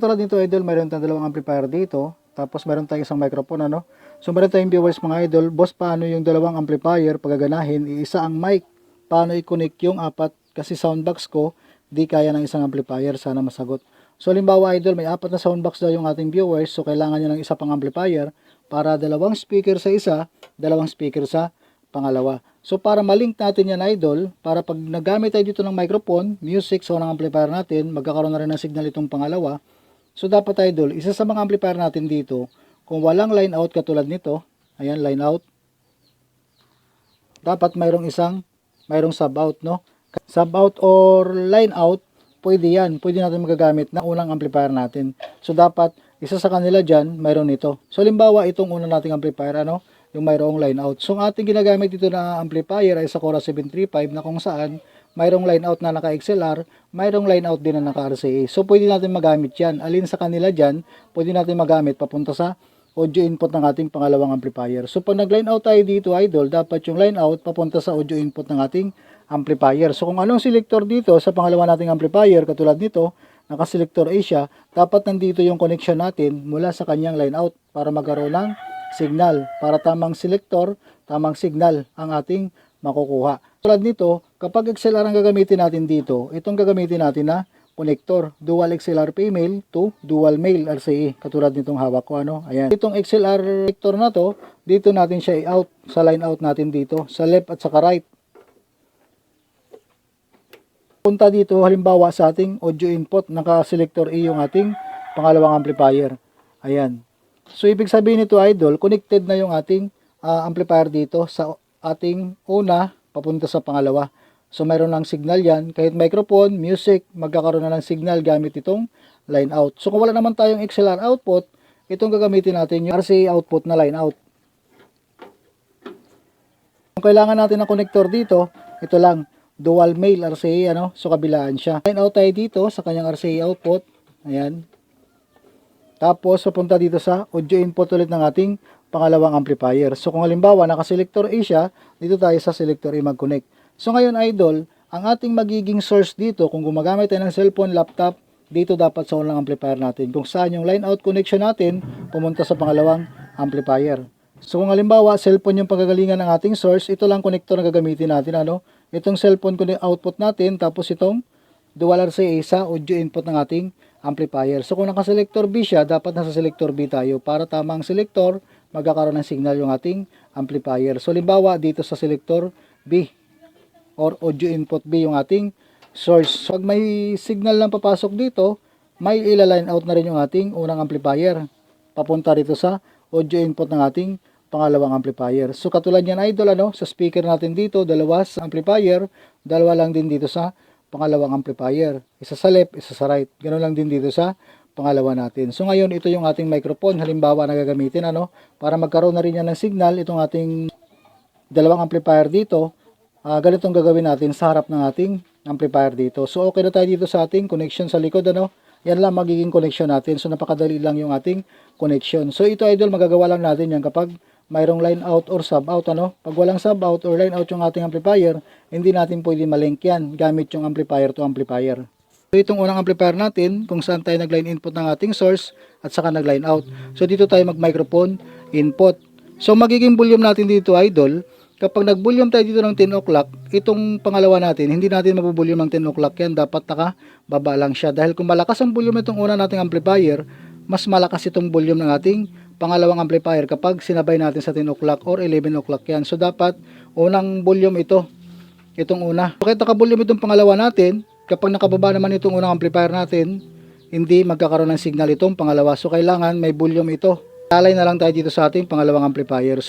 Tulad nito idol, mayroon tayong dalawang amplifier dito. Tapos mayroon tayong isang microphone ano. So mayroon tayong viewers mga idol, boss paano yung dalawang amplifier pagaganahin, iisa ang mic, paano i-connect yung apat kasi soundbox ko di kaya ng isang amplifier, sana masagot. So limbawa idol, may apat na soundbox daw yung ating viewers, so kailangan niya ng isa pang amplifier para dalawang speaker sa isa, dalawang speaker sa pangalawa. So para malink natin yan idol, para pag nagamit tayo dito ng microphone, music, so ng amplifier natin, magkakaroon na rin ng signal itong pangalawa. So dapat idol, isa sa mga amplifier natin dito, kung walang line out katulad nito, ayan line out, dapat mayroong isang, mayroong sub out, no? Sub out or line out, pwede yan. Pwede natin magagamit na unang amplifier natin. So dapat, isa sa kanila dyan, mayroon nito. So limbawa, itong una nating amplifier, ano? Yung mayroong line out. So ang ating ginagamit dito na amplifier ay sa Cora 735 na kung saan mayroong line out na naka XLR, mayroong line out din na naka RCA. So pwede natin magamit yan. Alin sa kanila dyan, pwede natin magamit papunta sa audio input ng ating pangalawang amplifier. So pag nag-line out tayo dito idol, dapat yung line out papunta sa audio input ng ating amplifier. So kung anong selector dito sa pangalawa nating amplifier, katulad nito, naka-selector A siya, dapat nandito yung connection natin mula sa kanyang line out para magkaroon ng signal. Para tamang selector, tamang signal ang ating makukuha. Tulad nito, kapag XLR ang gagamitin natin dito, itong gagamitin natin na connector, dual XLR female to dual male RCA, katulad nitong hawak ko ano. Ayan. Itong XLR connector na to, dito natin siya i-out sa line out natin dito, sa left at saka right. Punta dito halimbawa sa ating audio input, naka-selector A yung ating pangalawang amplifier. Ayan. So ibig sabihin nito idol, connected na yung ating ah, amplifier dito sa ating una papunta sa pangalawa. So mayroon ng signal yan, kahit microphone, music, magkakaroon na ng signal gamit itong line out. So kung wala naman tayong XLR output, itong gagamitin natin yung RCA output na line out. Kung kailangan natin ng connector dito, ito lang, dual male RCA, ano, so kabilaan siya. Line out tayo dito sa kanyang RCA output, ayan. Tapos, papunta dito sa audio input ulit ng ating pangalawang amplifier. So, kung halimbawa, naka-selector A siya, dito tayo sa selector A mag-connect. So, ngayon, idol, ang ating magiging source dito, kung gumagamit tayo ng cellphone, laptop, dito dapat sa unang amplifier natin. Kung saan yung line out connection natin, pumunta sa pangalawang amplifier. So, kung halimbawa, cellphone yung pagagalingan ng ating source, ito lang connector na gagamitin natin, ano? Itong cellphone output natin, tapos itong dual RCA sa audio input ng ating amplifier. So kung naka-selector B siya, dapat nasa selector B tayo para tamang selector, magkakaroon ng signal yung ating amplifier. So limbawa dito sa selector B or audio input B yung ating source. So pag may signal lang papasok dito, may ila-line out na rin yung ating unang amplifier. Papunta rito sa audio input ng ating pangalawang amplifier. So katulad yan idol ano, sa speaker natin dito, dalawa sa amplifier, dalawa lang din dito sa pangalawang amplifier. Isa sa left, isa sa right. Ganun lang din dito sa pangalawa natin. So ngayon ito yung ating microphone halimbawa na gagamitin ano para magkaroon na rin yan ng signal itong ating dalawang amplifier dito. Ah, ganitong gagawin natin sa harap ng ating amplifier dito. So okay na tayo dito sa ating connection sa likod ano. Yan lang magiging connection natin. So napakadali lang yung ating connection. So ito idol magagawa lang natin yan kapag mayroong line out or sub out ano. Pag walang sub out or line out yung ating amplifier, hindi natin pwede malink yan gamit yung amplifier to amplifier. So itong unang amplifier natin kung saan tayo nag-line input ng ating source at saka nag-line out. So dito tayo mag-microphone input. So magiging volume natin dito idol, kapag nag-volume tayo dito ng 10 o'clock, itong pangalawa natin, hindi natin mabuvolume ng 10 o'clock yan, dapat naka baba lang siya. Dahil kung malakas ang volume itong una nating amplifier, mas malakas itong volume ng ating pangalawang amplifier kapag sinabay natin sa 10 o'clock or 11 o'clock yan. So dapat unang volume ito, itong una. Bakit naka-volume itong pangalawa natin, kapag nakababa naman itong unang amplifier natin, hindi magkakaroon ng signal itong pangalawa. So kailangan may volume ito. Lalay na lang tayo dito sa ating pangalawang amplifier. So